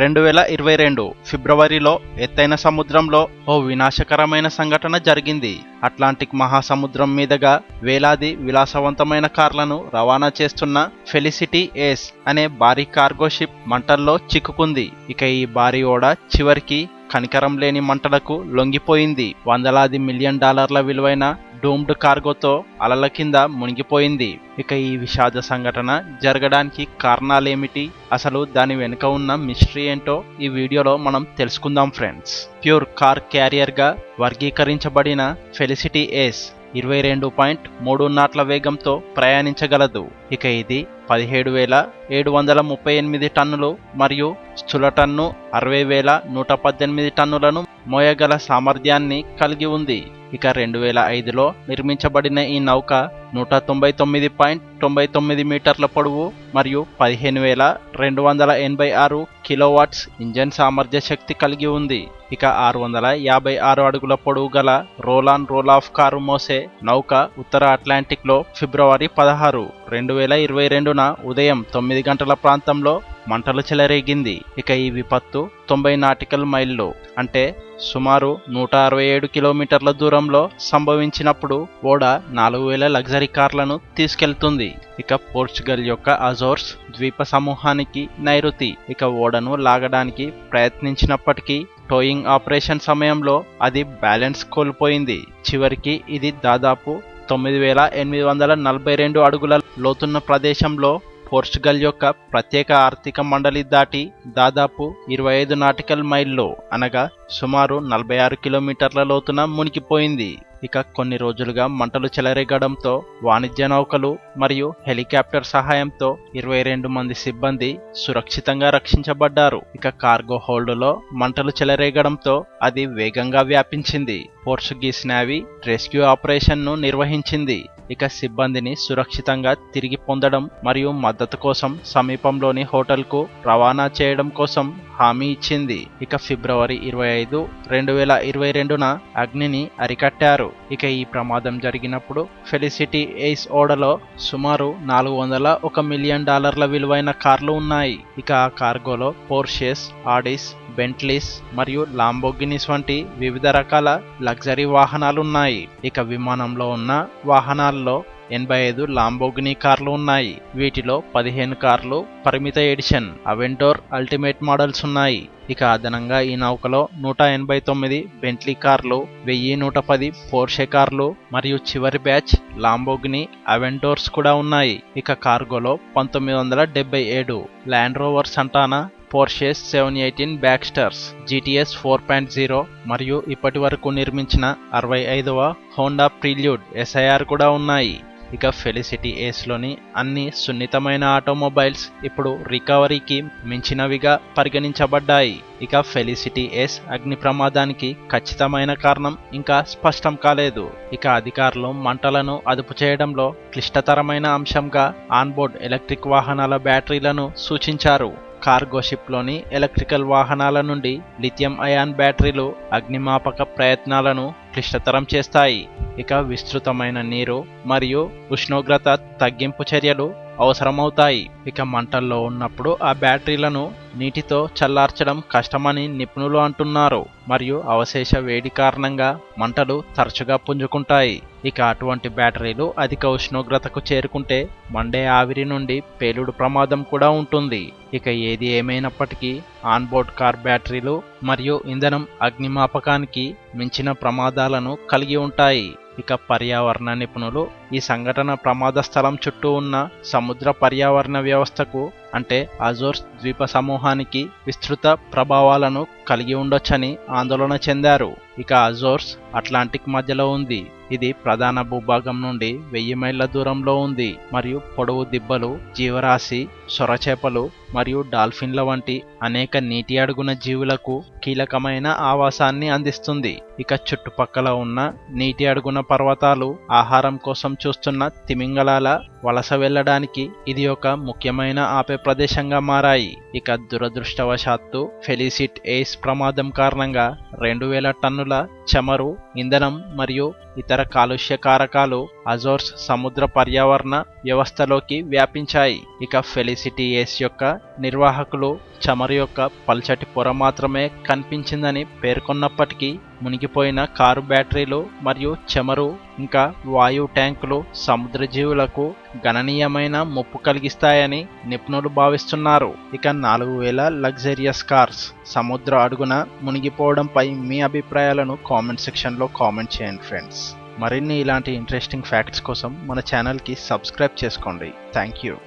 రెండు వేల ఇరవై రెండు ఫిబ్రవరిలో ఎత్తైన సముద్రంలో ఓ వినాశకరమైన సంఘటన జరిగింది. అట్లాంటిక్ మహాసముద్రం మీదుగా వేలాది విలాసవంతమైన కార్లను రవాణా చేస్తున్న ఫెలిసిటీ ఏస్ అనే భారీ కార్గో షిప్ మంటల్లో చిక్కుకుంది. ఇక ఈ భారీ ఓడ చివరికి కనికరం లేని మంటలకు లొంగిపోయింది. వందలాది మిలియన్ డాలర్ల విలువైన డూమ్డ్ కార్గోతో అలల కింద మునిగిపోయింది. ఇక ఈ విషాద సంఘటన జరగడానికి కారణాలేమిటి? అసలు దాని వెనుక ఉన్న మిస్టరీ ఏంటో ఈ వీడియోలో మనం తెలుసుకుందాం ఫ్రెండ్స్. ప్యూర్ కార్ క్యారియర్గా వర్గీకరించబడిన ఫెలిసిటీ ఏస్ ఇరవై రెండు పాయింట్ మూడు నాట్ల వేగంతో ప్రయాణించగలదు. ఇక ఇది పదిహేడు వేల ఏడు వందల ముప్పై ఎనిమిది టన్నులు మరియు స్థూల టన్ను అరవై వేల నూట పద్దెనిమిది టన్నులను మోయగల సామర్థ్యాన్ని కలిగి ఉంది. ఇక రెండు వేల ఐదులో నిర్మించబడిన ఈ నౌక నూట తొంభై తొమ్మిది పాయింట్ తొంభై తొమ్మిది మీటర్ల పొడవు మరియు పదిహేను వేల రెండు వందల ఎనభై ఆరు కిలోవాట్స్ ఇంజన్ సామర్థ్య శక్తి కలిగి ఉంది. ఇక ఆరు వందల యాభై ఆరు అడుగుల పొడవు గల రోలాన్ రోల్ ఆఫ్ కారు మోసే నౌక ఉత్తర అట్లాంటిక్లో ఫిబ్రవరి పదహారు. రెండు వేల ఇరవై రెండున ఉదయం తొమ్మిది గంటల ప్రాంతంలో మంటలు చెలరేగింది. ఇక ఈ విపత్తు తొంభై నాటికల్ మైళ్ళు అంటే సుమారు నూట అరవై ఏడు కిలోమీటర్ల దూరంలో సంభవించినప్పుడు ఓడ నాలుగు వేల లగ్జరీ కార్లను తీసుకెళ్తుంది. ఇక పోర్చుగల్ యొక్క అజోర్స్ ద్వీప సమూహానికి నైరుతి. ఇక ఓడను లాగడానికి ప్రయత్నించినప్పటికీ టోయింగ్ ఆపరేషన్ సమయంలో అది బ్యాలెన్స్ కోల్పోయింది. చివరికి ఇది దాదాపు తొమ్మిది వేల ఎనిమిది వందల నలభై రెండు అడుగుల లోతున్న ప్రదేశంలో పోర్చుగల్ యొక్క ప్రత్యేక ఆర్థిక మండలి దాటి దాదాపు ఇరవై ఐదు నాటికల్ మైల్లో అనగా సుమారు నలభై ఆరు కిలోమీటర్ల లోతున మునిగిపోయింది. ఇక కొన్ని రోజులుగా మంటలు చెలరేగడంతో వాణిజ్య నౌకలు మరియు హెలికాప్టర్ సహాయంతో ఇరవై రెండు మంది సిబ్బంది సురక్షితంగా రక్షించబడ్డారు. ఇక కార్గో హోల్డ్లో మంటలు చెలరేగడంతో అది వేగంగా వ్యాపించింది. పోర్చుగీస్ నేవీ రెస్క్యూ ఆపరేషన్ను నిర్వహించింది. ఇక సిబ్బందిని సురక్షితంగా తిరిగి పొందడం మరియు మద్దతు కోసం సమీపంలోని హోటల్కు రవాణా చేయడం కోసం హామీ ఇచ్చింది. ఇక ఫిబ్రవరి ఇరవై ఐదు రెండు వేల ఇరవై రెండున అగ్నిని అరికట్టారు. ఇక ఈ ప్రమాదం జరిగినప్పుడు ఫెలిసిటీ ఎయిస్ ఓడలో సుమారు నాలుగు వందల ఒక మిలియన్ డాలర్ల విలువైన కార్లు ఉన్నాయి. ఇక ఆ కార్గోలో పోర్షేస్ ఆడిస్ బెంట్లీస్ మరియు లాంబోగినిస్ వంటి వివిధ రకాల లగ్జరీ వాహనాలున్నాయి. ఇక విమానంలో ఉన్న వాహనాల్లో ఎనభై ఐదు లాంబోగిని కార్లు ఉన్నాయి. వీటిలో పదిహేను కార్లు పరిమిత ఎడిషన్ అవెంటోర్ అల్టిమేట్ మోడల్స్ ఉన్నాయి. ఇక అదనంగా ఈ నౌకలో నూట ఎనభై తొమ్మిది బెంట్లీ కార్లు వెయ్యి నూట పది పోర్షే కార్లు మరియు చివరి బ్యాచ్ లాంబోగిని అవెంటోర్స్ కూడా ఉన్నాయి. ఇక కార్గోలో పంతొమ్మిది వందల డెబ్బై ఏడు Land Rover Santana Porsches seven eighteen Baxters GTS four point zero మరియు ఇప్పటి వరకు నిర్మించిన అరవై ఐదవ హోండా ప్రిల్యూడ్ ఎస్ఐఆర్ కూడా ఉన్నాయి. ఇక ఫెలిసిటీ ఏస్లోని అన్ని సున్నితమైన ఆటోమొబైల్స్ ఇప్పుడు రికవరీకి మించినవిగా పరిగణించబడ్డాయి. ఇక ఫెలిసిటీ ఏస్ అగ్ని ప్రమాదానికి ఖచ్చితమైన కారణం ఇంకా స్పష్టం కాలేదు. ఇక అధికారులు మంటలను అదుపు చేయడంలో క్లిష్టతరమైన అంశంగా ఆన్బోర్డ్ ఎలక్ట్రిక్ వాహనాల బ్యాటరీలను సూచించారు. కార్గో షిప్లోని ఎలక్ట్రికల్ వాహనాల నుండి లిథియం అయాన్ బ్యాటరీలు అగ్నిమాపక ప్రయత్నాలను క్లిష్టతరం చేస్తాయి. ఇక విస్తృతమైన నీరు మరియు ఉష్ణోగ్రత తగ్గింపు చర్యలు అవసరమవుతాయి. ఇక మంటల్లో ఉన్నప్పుడు ఆ బ్యాటరీలను నీటితో చల్లార్చడం కష్టమని నిపుణులు అంటున్నారు. మరియు అవశేష వేడి కారణంగా మంటలు తరచుగా పుంజుకుంటాయి. ఇక అటువంటి బ్యాటరీలు అధిక ఉష్ణోగ్రతకు చేరుకుంటే మండే ఆవిరి నుండి పేలుడు ప్రమాదం కూడా ఉంటుంది. ఇక ఏది ఏమైనప్పటికీ ఆన్బోర్డ్ కార్ బ్యాటరీలు మరియు ఇంధనం అగ్నిమాపకానికి మించిన ప్రమాదాలను కలిగి ఉంటాయి. ఇక పర్యావరణ నిపుణులు ఈ సంఘటన ప్రమాద స్థలం చుట్టూ ఉన్న సముద్ర పర్యావరణ వ్యవస్థకు అంటే అజోర్స్ ద్వీప సమూహానికి విస్తృత ప్రభావాలను కలిగి ఉండొచ్చని ఆందోళన చెందారు. ఇక అజోర్స్ అట్లాంటిక్ మధ్యలో ఉంది. ఇది ప్రధాన భూభాగం నుండి వెయ్యి మైళ్ళ దూరంలో ఉంది. మరియు పొడవు దిబ్బలు జీవరాశి సొరచేపలు మరియు డాల్ఫిన్ల వంటి అనేక నీటి అడుగున జీవులకు కీలకమైన ఆవాసాన్ని అందిస్తుంది. ఇక చుట్టుపక్కల ఉన్న నీటి అడుగున పర్వతాలు ఆహారం కోసం చూస్తున్న తిమింగలాల వలస వెళ్ళడానికి ఇది ఒక ముఖ్యమైన ఆపే ప్రదేశంగా మారాయి. ఇక దురదృష్టవశాత్తు ఫెలిసిట్ ఎయిస్ ప్రమాదం కారణంగా రెండు వేల టన్నుల చమరు ఇంధనం మరియు ఇతర కాలుష్య కారకాలు అజోర్స్ సముద్ర పర్యావరణ వ్యవస్థలోకి వ్యాపించాయి. ఇక ఫెలిసిటీ ఏస్ యొక్క నిర్వాహకులు చమరు యొక్క పల్చటి పొర మాత్రమే కనిపించిందని పేర్కొన్నప్పటికీ మునిగిపోయిన కారు బ్యాటరీలు మరియు చమరు ఇంకా వాయు ట్యాంకులు సముద్ర జీవులకు గణనీయమైన ముప్పు కలిగిస్తాయని నిపుణులు భావిస్తున్నారు. ఇక నాలుగు వేల లగ్జరియస్ కార్స్ సముద్ర అడుగున మునిగిపోవడంపై మీ అభిప్రాయాలను కామెంట్ సెక్షన్లో కామెంట్ చేయండి ఫ్రెండ్స్. మరిన్ని ఇలాంటి ఇంట్రెస్టింగ్ ఫ్యాక్ట్స్ కోసం మన ఛానల్కి సబ్స్క్రైబ్ చేసుకోండి. Thank you.